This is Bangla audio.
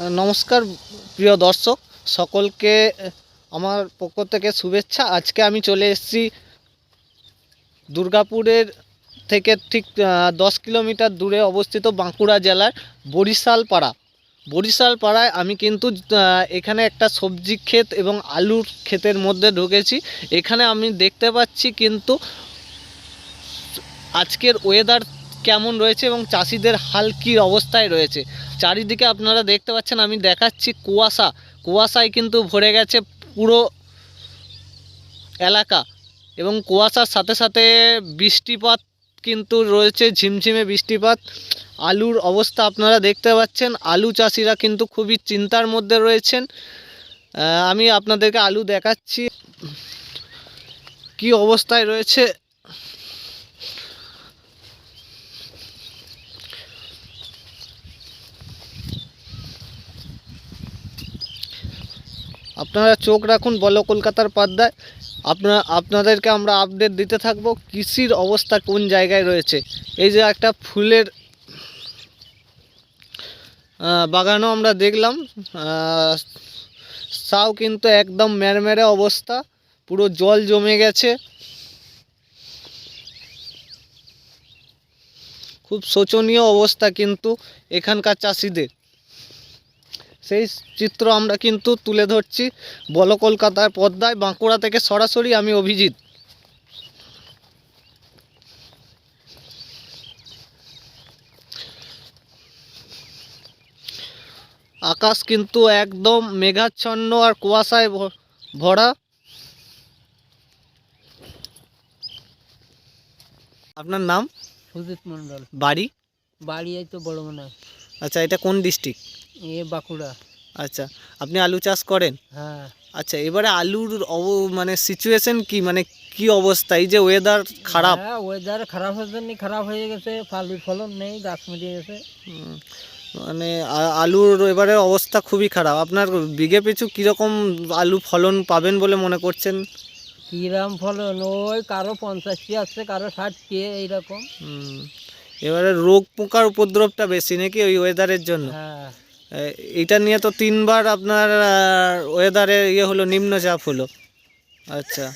নমস্কার, প্রিয় দর্শক, সকলকে আমার পক্ষ থেকে শুভেচ্ছা। আজকে আমি চলে এসেছি দুর্গাপুরের থেকে ঠিক দশ কিলোমিটার দূরে অবস্থিত বাঁকুড়া জেলার বরিশাল পাড়া বরিশাল পাড়ায় আমি কিন্তু এখানে একটা সবজি ক্ষেত এবং আলুর ক্ষেতের মধ্যে ঢুকেছি। এখানে আমি দেখতে পাচ্ছি কিন্তু আজকের ওয়েদার কেমন রয়েছে এবং চাষিদের হাল কী অবস্থায় রয়েছে? চারিদিকে আপনারা দেখতে পাচ্ছেন, আমি দেখাচ্ছি কুয়াশা। কুয়াশায় কিন্তু ভরে গেছে পুরো এলাকা এবং কুয়াশার সাথে সাথে বৃষ্টিপাত কিন্তু রয়েছে, ঝিমঝিমে বৃষ্টিপাত। আলুর অবস্থা আপনারা দেখতে পাচ্ছেন, আলু চাষিরা কিন্তু খুবই চিন্তার মধ্যে রয়েছেন। আমি আপনাদেরকে আলু দেখাচ্ছি। কি অবস্থায় রয়েছে আপনারা চোখ রাখুন, বলো কলকাতার পর্দায় আপনারা, আপনাদেরকে আমরা আপডেট দিতে থাকব কৃষির অবস্থা কোন জায়গায় রয়েছে। এই যে একটা ফুলের বাগানও আমরা দেখলাম। তাও কিন্তু একদম ম্যারম্যারে অবস্থা, পুরো জল জমে গেছে। খুব শোচনীয় অবস্থা কিন্তু এখানকার চাষিদের। সেই চিত্র আমরা কিন্তু তুলে ধরছি বল কলকাতার পদ্মায় বাঁকুড়া থেকে সরাসরি আমি অভিজিৎ। আকাশ কিন্তু একদম মেঘাচ্ছন্ন আর কুয়াশায় ভরা। আপনার নাম? সুজিত মন্ডল বাড়ি? বাড়ি এই তো বড় মনে আচ্ছা এটা কোন ডিস্ট্রিক্ট এ বাঁকুড়া। আচ্ছা আপনি আলু চাষ করেন? হ্যাঁ। আচ্ছা এবারে আলুর অব মানে সিচুয়েশন কি? মানে কি অবস্থা? এই যে ওয়েদার খারাপ। হ্যাঁ ওয়েদার খারাপ হয়ে জন্য খারাপ হয়ে গেছে ফালুর ফলন নেই গাছ মরে গেছে। মানে আলুর এবারে অবস্থা খুবই খারাপ। আপনার বিঘে পিছু কীরকম আলু ফলন পাবেন বলে মনে করছেন? কীরকম ফলন? ওই কারও পঞ্চাশটি আসছে কারও ষাটটি এইরকম। হুম, এবারে রোগ পোকার উপদ্রবটা বেশি নাকি ওই ওয়েদারের জন্য? এটা নিয়ে তো তিনবার আপনার ওয়েদারে ইয়ে হলো নিম্নচাপ হলো। আচ্ছা।